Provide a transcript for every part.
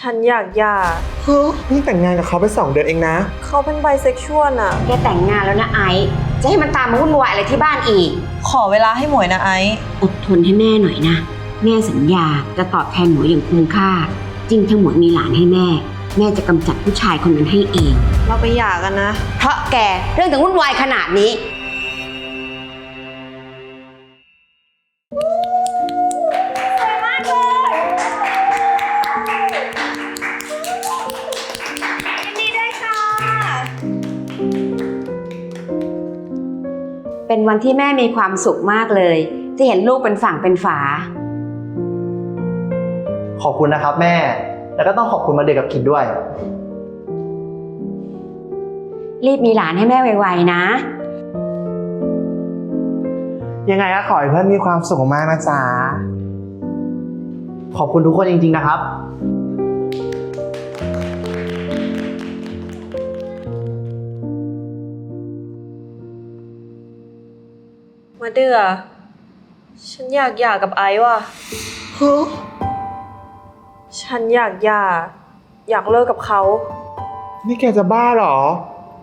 ฉันอยากหย่าเฮ้ยเพิ่งแต่งงานกับเขาไปสองเดือนเองนะ เขาเป็นไบเซ็กชวลอะแกแต่งงานแล้วนะไอซ์จะให้มันตามมาวุ่นวายอะไรที่บ้านอีก ขอเวลาให้หมวยนะไอซ์อดทนให้แม่หน่อยนะ แม่สัญญาจะตอบแทนหมวยอย่างคุ้มค่า จริงถ้าหมวยมีหลานให้แม่ แม่จะกำจัดผู้ชายคนนั้นให้เอง เราไปหย่ากันนะ เพราะแกเรื่องถึงวุ่นวายขนาดนี้ เป็นวันที่แม่มีความสุขมากเลย ที่เห็นลูกเป็นฝั่งเป็นฝา ขอบคุณนะครับแม่ แล้วก็ต้องขอบคุณมาเด็กกับขิดด้วย รีบมีหลานให้แม่ไวๆนะ ยังไงก็ขอให้เพื่อนมีความสุขมากนะจ๊ะขอบคุณทุกคนจริง ๆ นะครับ เดือฉันอยากหย่ากับไอซ์ว่ะเฮ้ยฉันอยากหย่า อยากเลิกกับเขา นี่แกจะบ้าเหรอ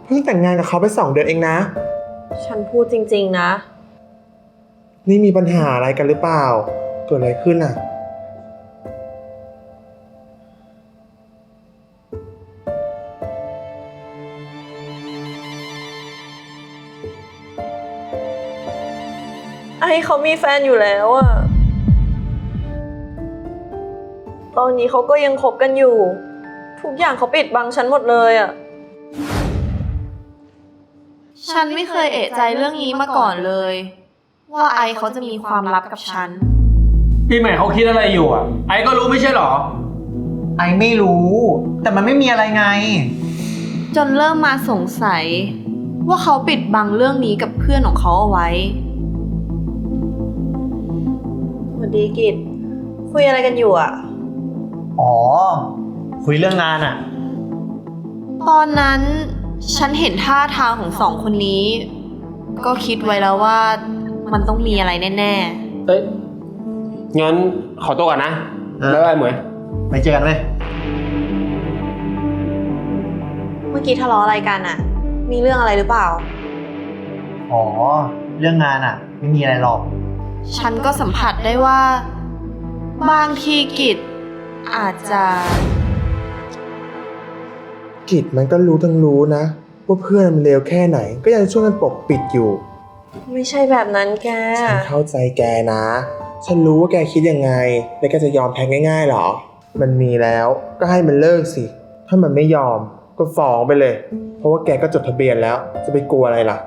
เพิ่งแต่งงานกับเขาไปสองเดือนเองนะ ฉันพูดจริง ๆ นะ นี่มีปัญหาอะไรกันหรือเปล่า เกิดอะไรขึ้นอะ ไอซ์เขามีแฟนอยู่แล้วอะตอนนี้เขาก็ยังคบกันอยู่ ทุกอย่างเขาปิดบังฉันหมดเลยอะฉันไม่เคยเอะใจเรื่องนี้มาก่อนเลย ว่าไอเขาจะมีความลับกับฉัน พี่ใหม่เขาคิดอะไรอยู่อะ ไอ้ก็รู้ไม่ใช่เหรอ ไอไม่รู้ แต่มันไม่มีอะไรไง จนเริ่มมาสงสัย ว่าเขาปิดบังเรื่องนี้กับเพื่อนของเขาเอาไว้ วัสดีกิจคุยอะไรกันอยู่อะอ๋อ คุยเรื่องงานอะตอนนั้นฉันเห็นท่าทางของสองคนนี้ ก็คิดไว้แล้วว่ามันต้องมีอะไรแน่เอ้ย งั้นขอตัวก่อนนะบ๊ายบายเหมยไปเจอกันไหมเมื่อกี้ทะเลาะอะไรกันอะมีเรื่องอะไรหรือเปล่า อ๋อ เรื่องงานอะไม่มีอะไรหรอกๆ ฉันก็สัมผัสได้ว่า บางทีกิจอาจจะ กิจมันก็รู้ทั้งรู้นะ ว่าเพื่อนมันเลวแค่ไหน ก็ยังช่วยกันปกปิดอยู่ ไม่ใช่แบบนั้นแก ฉันเข้าใจแกนะ ฉันรู้ว่าแกคิดยังไง แล้วแกจะยอมแพ้ง่ายๆหรอ มันมีแล้วก็ให้มันเลิกสิ ถ้ามันไม่ยอมก็ฟ้องไปเลย เพราะว่าแกก็จดทะเบียนแล้ว จะไปกลัวอะไรล่ะ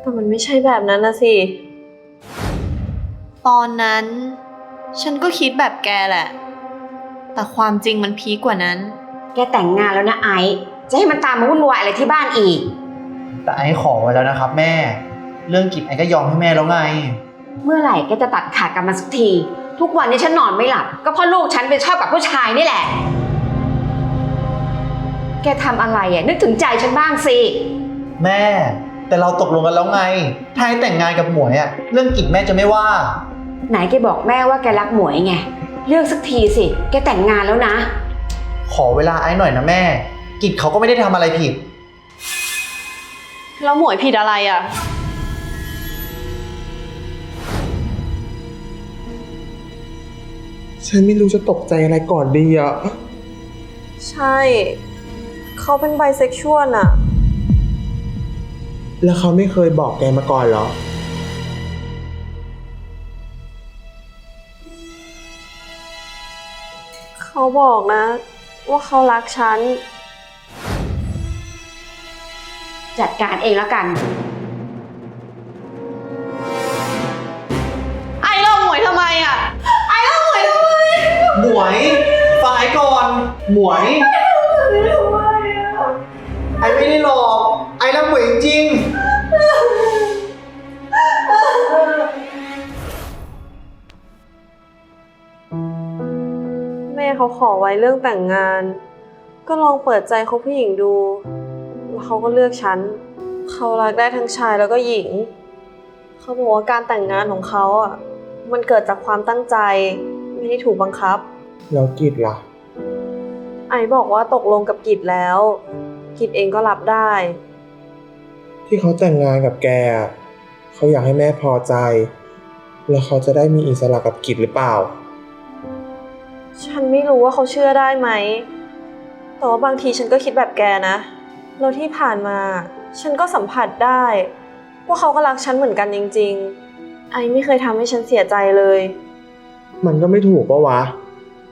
แต่มันไม่ใช่แบบนั้นนะสิ ตอนนั้น ฉันก็คิดแบบแกแหละ แต่ความจริงมันพีกกว่านั้น แกแต่งงานแล้วนะไอซ์จะให้มันตามมาวุ่นวายอะไรที่บ้านอีก แต่ไอขอไว้แล้วนะครับ แม่ เรื่องกิจไอก็ยอมให้แม่แล้วไง เมื่อไหร่แกจะตัดขาดกันมาสักที ทุกวันนี้ฉันนอนไม่หลับ ก็เพราะลูกฉันไปชอบกับผู้ชายนี่แหละ แกทำอะไรอะนึกถึงใจฉันบ้างสิ แม่ แต่เราตกลงกันแล้วไงถ้าให้แต่งงานกับหมวยอะเรื่องกิจแม่จะไม่ว่า ไหนแกบอกแม่ว่าแกรักหมวยไง เลือกสักทีสิ แกแต่งงานแล้วนะ ขอเวลาไอ้หน่อยนะแม่ กิจเขาก็ไม่ได้ทำอะไรผิด แล้วหมวยผิดอะไรอะฉันไม่รู้จะตกใจอะไรก่อนดีอะใช่ เขาเป็นไบเซ็กชวลอะแล้วเขาไม่เคยบอกแกมาก่อนเหรอ เขาบอกนะ ว่าเขารักฉัน จัดการเองแล้วกัน ไอ้เลิกหมวยทำไมอะหมวยฝ่ายก่อน หมวย ไอไม่ได้หลอก เขาขอไว้เรื่องแต่งงาน ก็ลองเปิดใจเขาผู้หญิงดูแล้วเขาก็เลือกฉัน เขารักได้ทั้งชายแล้วก็หญิง เขาบอกว่าการแต่งงานของเขาอะ มันเกิดจากความตั้งใจ ไม่ได้ถูกบังคับ แล้วกิจล่ะ ไอบอกว่าตกลงกับกิจแล้ว กิจเองก็รับได้ ที่เขาแต่งงานกับแกอะเขาอยากให้แม่พอใจ แล้วเขาจะได้มีอิสระกับกิจหรือเปล่า ฉันไม่รู้ว่าเขาเชื่อได้ไหม แต่ว่าบางทีฉันก็คิดแบบแกนะ แล้วที่ผ่านมา ฉันก็สัมผัสได้ ว่าเขาก็รักฉันเหมือนกันจริง ๆ ไอไม่เคยทำให้ฉันเสียใจเลย มันก็ไม่ถูกปะวะ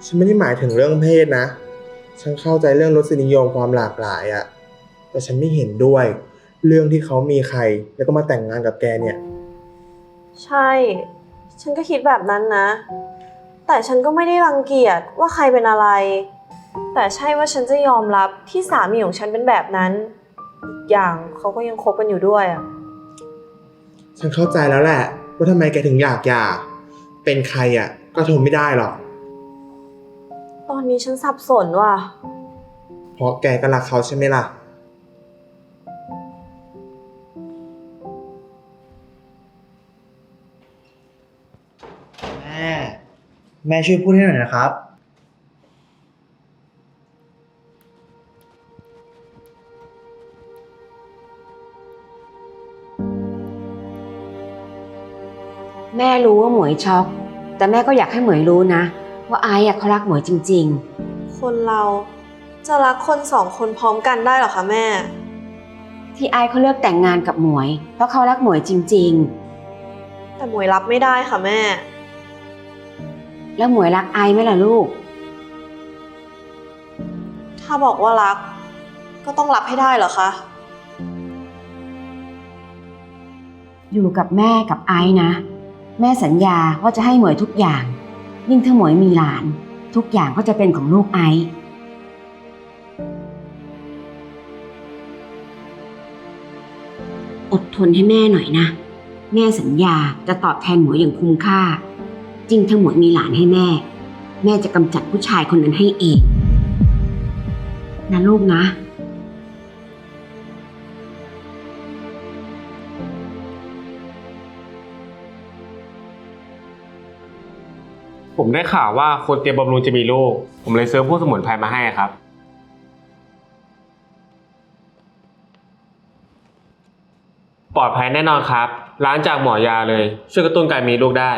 ฉันไม่ได้หมายถึงเรื่องเพศนะ ฉันเข้าใจเรื่องรสนิยมความหลากหลายอะแต่ฉันไม่เห็นด้วย เรื่องที่เขามีใคร แล้วก็มาแต่งงานกับแกเนี่ย ใช่ ฉันก็คิดแบบนั้นนะ แต่ฉันก็ไม่ได้รังเกียจว่าใครเป็นอะไร แต่ใช่ว่าฉันจะยอมรับที่สามีของฉันเป็นแบบนั้นอีกอย่างเขาก็ยังคบกันอยู่ด้วยอะฉันเข้าใจแล้วแหละ ว่าทำไมแกถึงอยากหย่า เป็นใครอะก็ทนไม่ได้หรอก ตอนนี้ฉันสับสนว่ะ เพราะแกก็รักเขาใช่ไหมล่ะ แม่ช่วยพูดให้หน่อยนะครับ แม่รู้ว่าหมวยช็อก แต่แม่ก็อยากให้หมวยรู้นะ ว่าไอ้อะเขารักหมวยจริง คนเราจะรักคนสองคนพร้อมกันได้เหรอคะแม่ ๆ ที่ไอ้เขาเลือกแต่งงานกับหมวย เพราะเขารักหมวยจริง แต่หมวยรับไม่ได้ค่ะแม่ๆ แล้วหมวยรักไอ้ไหมล่ะลูก ถ้าบอกว่ารัก ก็ต้องรับให้ได้เหรอคะ อยู่กับแม่กับไอ้นะ แม่สัญญาว่าจะให้หมวยทุกอย่าง ยิ่งถ้าหมวยมีหลาน ทุกอย่างก็จะเป็นของลูกไอ้อดทนให้แม่หน่อยนะ แม่สัญญาจะตอบแทนหมวยอย่างคุ้มค่า จริงถ้าหมวยมีหลานให้แม่ แม่จะกำจัดผู้ชายคนนั้นให้เองนะลูกนะ ผมได้ข่าวว่าคนเตรียมบำรุงจะมีลูก ผมเลยซื้อพวกสมุนไพรมาให้ครับ ปลอดภัยแน่นอนครับร้านจากหมอยาเลย ช่วยกระตุ้นการมีลูกได้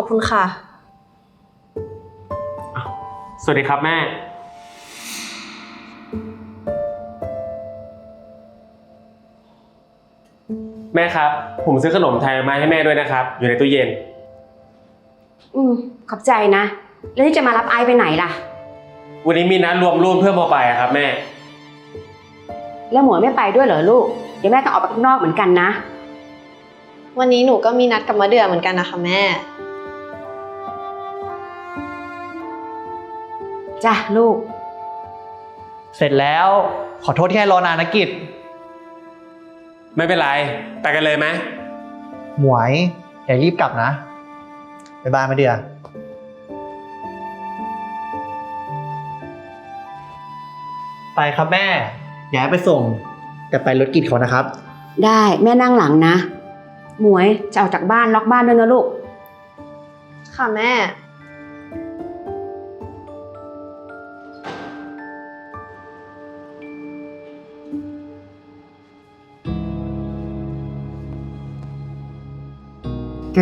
อบคุณค่ะ สวัสดีครับแม่ แม่ครับ ผมซื้อขนมไทยมาให้แม่ด้วยนะครับ อยู่ในตู้เย็น อืม ขอบใจนะ แล้วที่จะมารับไอซ์ไปไหนล่ะ วันนี้มีนัดรวมรุ่นเพื่อมาไปอะครับแม่ แล้วหมวยไม่ไปด้วยเหรอลูก เดี๋ยวแม่ต้องออกไปข้างนอกเหมือนกันนะ วันนี้หนูก็มีนัดกับมะเดื่อเหมือนกันนะคะแม่ จ้ะลูก เสร็จแล้ว ขอโทษที่ให้รอนานนะกิจ ไม่เป็นไร ไปกันเลยไหม หมวยอย่ารีบกลับนะบ๊ายบายมาเดือไปครับแม่ อย่าให้ไปส่ง แต่ไปรถกิจเขานะครับ ได้แม่นั่งหลังนะ หมวยจะออกจากบ้านล็อกบ้านด้วยนะลูก ค่ะแม่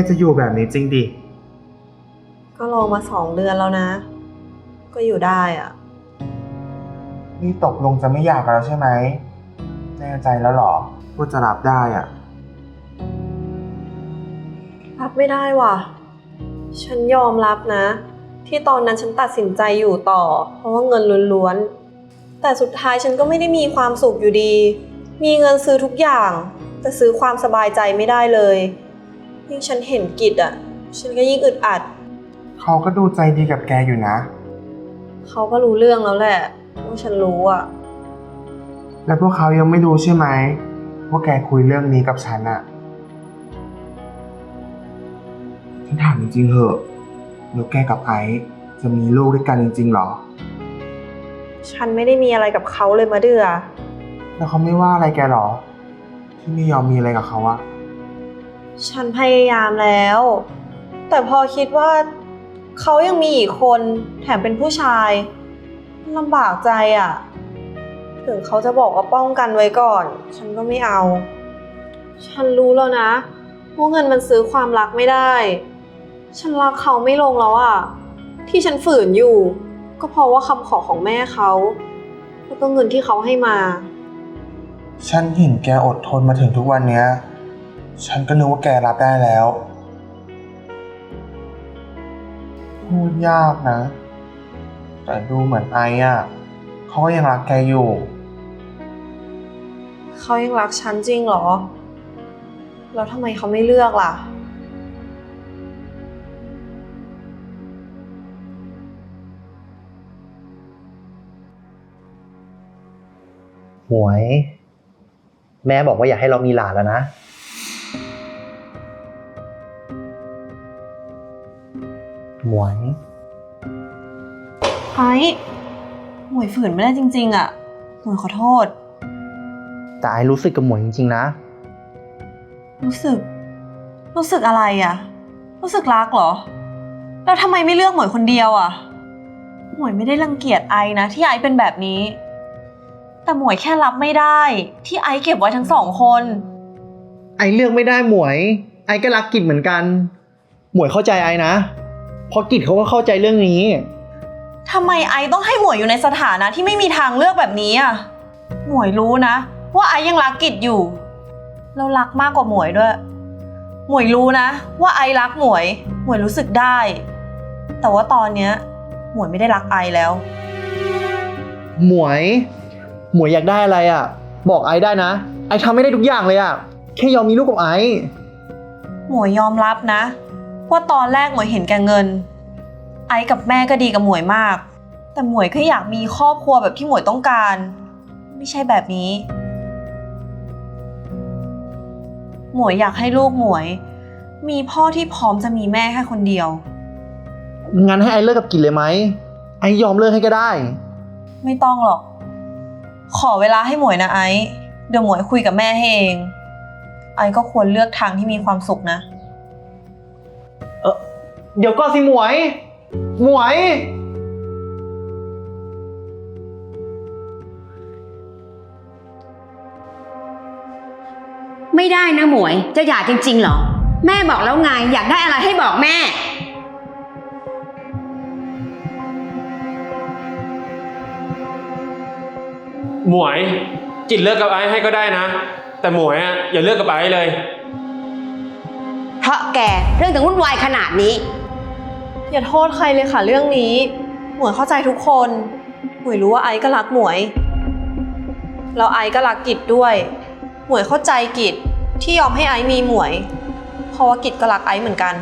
กจะอยู่แบบนี้จริงดิ ก็รอมาสองเดือนแล้วนะ ก็อยู่ได้อะนี่ตกลงจะไม่อยากกันแล้วใช่ไหม แน่ใจแล้วเหรอว่าจะรับได้อะรับไม่ได้ว่ะ ฉันยอมรับนะ ที่ตอนนั้นฉันตัดสินใจอยู่ต่อ เพราะว่าเงินล้วนๆ แต่สุดท้ายฉันก็ไม่ได้มีความสุขอยู่ดี มีเงินซื้อทุกอย่าง แต่ซื้อความสบายใจไม่ได้เลย ยิ่งฉันเห็นกิจอะฉันก็ยิ่งอึดอัด เขาก็ดูใจดีกับแกอยู่นะ เขาก็รู้เรื่องแล้วแหละว่าฉันรู้อะแล้วพวกเขายังไม่รู้ใช่ไหมว่าแกคุยเรื่องนี้กับฉันอะฉันถามจริงๆเหอะแล้วแกกับไอซ์จะมีลูกด้วยกันจริงๆเหรอ ฉันไม่ได้มีอะไรกับเขาเลยมาเดือแล้วเขาไม่ว่าอะไรแกเหรอ ที่ไม่ยอมมีอะไรกับเขาอะ ฉันพยายามแล้ว แต่พอคิดว่าเขายังมีอีกคนแถมเป็นผู้ชายลำบากใจอะถึงเขาจะบอกว่าป้องกันไว้ก่อน ฉันก็ไม่เอา ฉันรู้แล้วนะว่าเงินมันซื้อความรักไม่ได้ ฉันรักเขาไม่ลงแล้วอะ ที่ฉันฝืนอยู่ ก็เพราะว่าคำขอของแม่เขา แล้วก็เงินที่เขาให้มา ฉันเห็นแกอดทนมาถึงทุกวันเนี้ย ฉันก็นึกว่าแกรับได้แล้ว พูดยากนะ แต่ดูเหมือนไอ้อะเขาก็ยังรักแกอยู่ เขายังรักฉันจริงเหรอ แล้วทำไมเขาไม่เลือกล่ะ หมวย แม่บอกว่าอยากให้เรามีหลานแล้วนะ หมวย ไอ้หมวยฝืนไม่ได้จริง ๆอะหมวยขอโทษ แต่ไอรู้สึกกับหมวยจริง ๆ นะ รู้สึก รู้สึกอะไรอะรู้สึกรักเหรอ แล้วทำไมไม่เลือกหมวยคนเดียวอะหมวยไม่ได้รังเกียจไอนะ ที่ไอเป็นแบบนี้ แต่หมวยแค่รับไม่ได้ ที่ไอเก็บไว้ทั้งสองคน ไอเลือกไม่ได้หมวย ไอก็รักกิจเหมือนกัน หมวยเข้าใจไอนะ เพราะกิจเขาก็เข้าใจเรื่องนี้ ทำไมไอต้องให้หมวยอยู่ในสถานะที่ไม่มีทางเลือกแบบนี้อะ หมวยรู้นะ ว่าไอยังรักกิจอยู่แล้วรักมากกว่าหมวยด้วย หมวยรู้นะ ว่าไอรักหมวย หมวยรู้สึกได้ แต่ว่าตอนเนี้ย หมวยไม่ได้รักไอแล้ว หมวย หมวยอยากได้อะไรอะ บอกไอได้นะ ไอทำไม่ได้ทุกอย่างเลยอะ แค่ยอมมีลูกกับไอหมวยยอมรับนะ ว่าตอนแรกหมวยเห็นแก่เงิน ไอกับแม่ก็ดีกับหมวยมาก แต่หมวยแค่อยากมีครอบครัวแบบที่หมวยต้องการ ไม่ใช่แบบนี้ หมวยอยากให้ลูกหมวย มีพ่อที่พร้อมจะมีแม่แค่คนเดียว งั้นให้ไอเลิกกับกิจเลยไหม ไอยอมเลิกให้ก็ได้ ไม่ต้องหรอก ขอเวลาให้หมวยนะไอซ์เดี๋ยวหมวยคุยกับแม่ให้เอง ไอซ์ก็ควรเลือกทางที่มีความสุขนะ เดี๋ยวก่อนสิหมวย หมวย ไม่ได้นะหมวย จะหย่าจริงๆเหรอ แม่บอกแล้วไง อยากได้อะไรให้บอกแม่ หมวยจิตเลิกกับไอ้ให้ก็ได้นะ แต่หมวยอะอย่าเลิกกับไอ้เลย เพราะแกเรื่องถึงวุ่นวายขนาดนี้ อย่าโทษใครเลยค่ะเรื่องนี้ หมวยเข้าใจทุกคน หมวยรู้ว่าไอซ์ก็รักหมวย แล้วไอซ์ก็รักกิจด้วย หมวยเข้าใจกิจที่ยอมให้ไอซ์มีหมวย เพราะว่ากิจก็รักไอซ์เหมือนกัน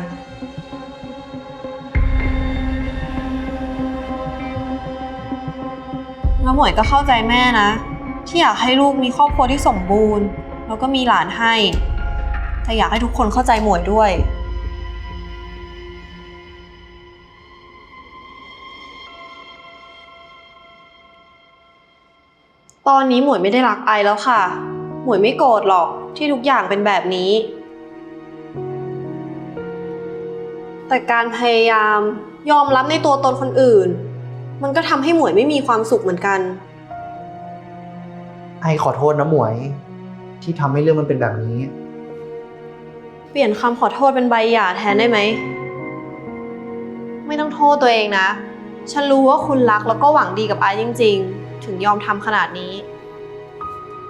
แล้วหมวยก็เข้าใจแม่นะ ที่อยากให้ลูกมีครอบครัวที่สมบูรณ์ แล้วก็มีหลานให้ แต่อยากให้ทุกคนเข้าใจหมวยด้วย ตอนนี้หมวยไม่ได้รักไอแล้วค่ะ หมวยไม่โกรธหรอกที่ทุกอย่างเป็นแบบนี้ แต่การพยายามยอมรับในตัวตนคนอื่น มันก็ทำให้หมวยไม่มีความสุขเหมือนกัน ไอขอโทษนะหมวย ที่ทำให้เรื่องมันเป็นแบบนี้ เปลี่ยนคำขอโทษเป็นใบหย่าแทนได้ไหม ไม่ต้องโทษตัวเองนะ ฉันรู้ว่าคุณรักแล้วก็หวังดีกับไอซ์จริง ๆ ถึงยอมทำขนาดนี้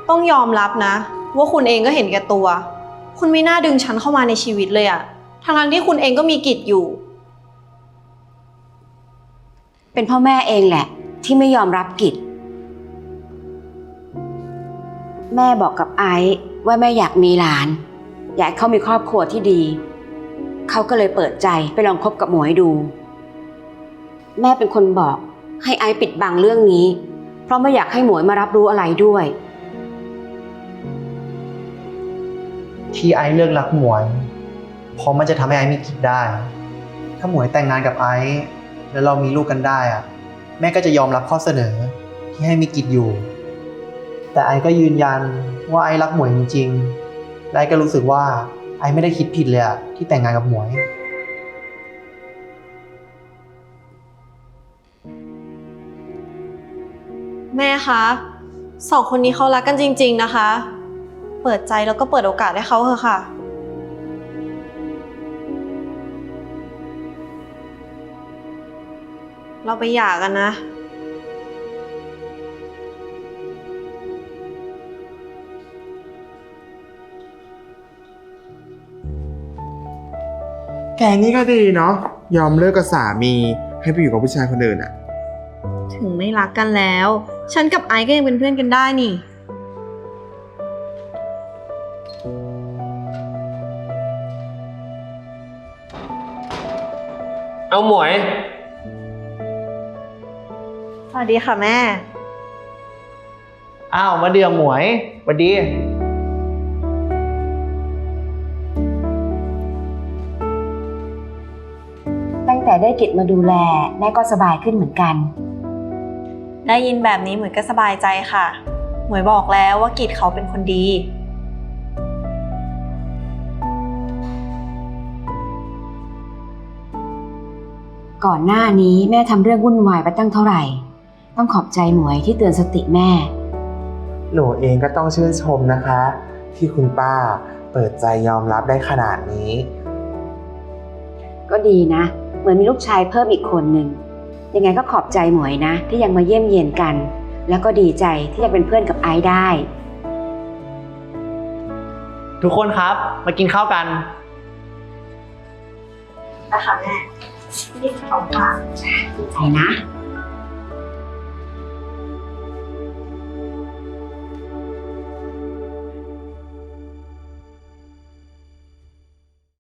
ต้องยอมรับนะ ว่าคุณเองก็เห็นแก่ตัว คุณไม่น่าดึงฉันเข้ามาในชีวิตเลยอะทั้งๆที่คุณเองก็มีกิจอยู่ เป็นพ่อแม่เองแหละ ที่ไม่ยอมรับกิจ แม่บอกกับไอซ์ว่าแม่อยากมีหลาน อยากให้เขามีครอบครัวที่ดี เขาก็เลยเปิดใจไปลองคบกับหมวยดู แม่เป็นคนบอกให้ไอซ์ปิดบังเรื่องนี้ เพราะไม่อยากให้หมวยมารับรู้อะไรด้วย ที่ไอซ์เลือกรักหมวย เพราะมันจะทำให้ไอซ์มีกิจได้ ถ้าหมวยแต่งงานกับไอซ์แล้วเรามีลูกกันได้อะแม่ก็จะยอมรับข้อเสนอที่ให้มีกิจอยู่ แต่ไอซ์ก็ยืนยันว่าไอซ์รักหมวยจริงๆและไอซ์ก็รู้สึกว่าไอไอซ์ไม่ได้คิดผิดเลยอะที่แต่งงานกับหมวย แม่คะสองคนนี้เขารักกันจริง ๆนะคะ เปิดใจแล้วก็เปิดโอกาสให้เขาเถอะค่ะ เราไปหย่ากันนะ แกนี่ก็ดีเนาะยอมเลิกกับสามีให้ไปอยู่กับผู้ชายคนอื่นอะถึงไม่รักกันแล้ว ฉันกับไอซ์ก็ยังเป็นเพื่อนกันได้นี่ เอาหมวย สวัสดีค่ะแม่ อ้าวมาเดือหมวยสวัสดี ตั้งแต่ได้กิจมาดูแลแม่ก็สบายขึ้นเหมือนกัน ได้ยินแบบนี้เหมือนก็สบายใจค่ะ หมวยบอกแล้วว่ากิจเขาเป็นคนดี ก่อนหน้านี้แม่ทำเรื่องวุ่นวายไปตั้งเท่าไหร่ ต้องขอบใจหมวยที่เตือนสติแม่ หนูเองก็ต้องชื่นชมนะคะ ที่คุณป้าเปิดใจยอมรับได้ขนาดนี้ ก็ดีนะ เหมือนมีลูกชายเพิ่มอีกคนหนึ่ง ยังไงก็ขอบใจหมวยนะ ที่ยังมาเยี่ยมเยียนกัน แล้วก็ดีใจที่ยังเป็นเพื่อนกับไอซ์ได้ ทุกคนครับ มากินข้าวกัน นะคะแม่นี่ของฝาก ใจนะ